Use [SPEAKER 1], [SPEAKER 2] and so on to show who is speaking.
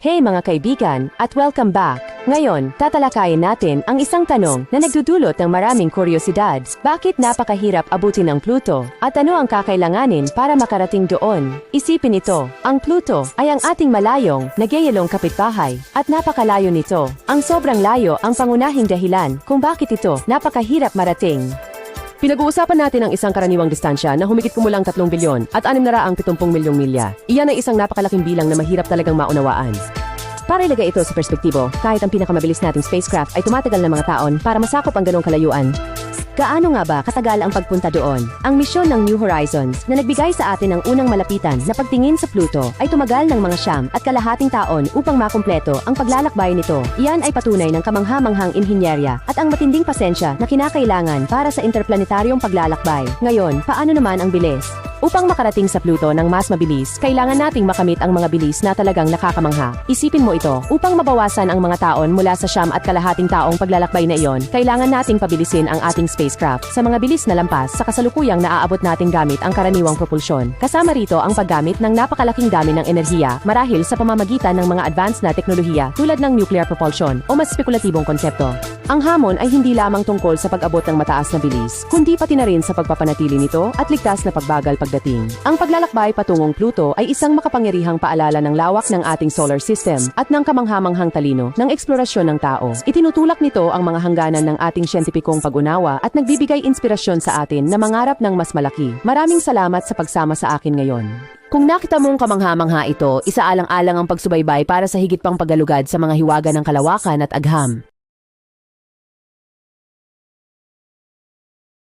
[SPEAKER 1] Hey mga kaibigan, at welcome back. Ngayon, tatalakayin natin ang isang tanong na nagdudulot ng maraming kuryosidad. Bakit napakahirap abutin ang Pluto? At ano ang kakailanganin para makarating doon? Isipin ito, ang Pluto ay ang ating malayong, nagyayalong kapitbahay, at napakalayo nito. Ang sobrang layo ang pangunahing dahilan kung bakit ito napakahirap marating.
[SPEAKER 2] Pinag-uusapan natin ang isang karaniwang distansya na humigit kumulang 3 bilyon at 670 milyong milya. Iyan ay isang napakalaking bilang na mahirap talagang maunawaan. Para ilagay ito sa perspektibo, kahit ang pinakamabilis nating spacecraft ay tumatagal ng mga taon para masakop ang ganong kalayuan.
[SPEAKER 1] Gaano nga ba katagal ang pagpunta doon? Ang misyon ng New Horizons na nagbigay sa atin ng unang malapitan na pagtingin sa Pluto ay tumagal ng mga siyam at kalahating taon upang makumpleto ang paglalakbay nito. Iyan ay patunay ng kamanghamanghang inhinyerya at ang matinding pasensya na kinakailangan para sa interplanetaryong paglalakbay. Ngayon, paano naman ang bilis? Upang makarating sa Pluto ng mas mabilis, kailangan nating makamit ang mga bilis na talagang nakakamangha. Isipin mo ito, upang mabawasan ang mga taon mula sa siyam at kalahating taong paglalakbay na iyon, kailangan nating pabilisin ang ating spacecraft sa mga bilis na lampas sa kasalukuyang naaabot nating gamit ang karaniwang propulsyon. Kasama rito ang paggamit ng napakalaking dami ng enerhiya marahil sa pamamagitan ng mga advanced na teknolohiya tulad ng nuclear propulsion o mas spekulatibong konsepto. Ang hamon ay hindi lamang tungkol sa pag-abot ng mataas na bilis, kundi pati na rin sa pagpapanatili nito at ligtas na pagbagal pagdating. Ang paglalakbay patungong Pluto ay isang makapangyarihang paalala ng lawak ng ating solar system at ng kamanghamanghang talino ng eksplorasyon ng tao. Itinutulak nito ang mga hangganan ng ating siyentipikong pag-unawa at nagbibigay inspirasyon sa atin na mangarap ng mas malaki. Maraming salamat sa pagsama sa akin ngayon. Kung nakita mong kamangha-mangha ito, isaalang-alang ang pagsubaybay para sa higit pang paggalugad sa mga hiwaga ng kalawakan at agham.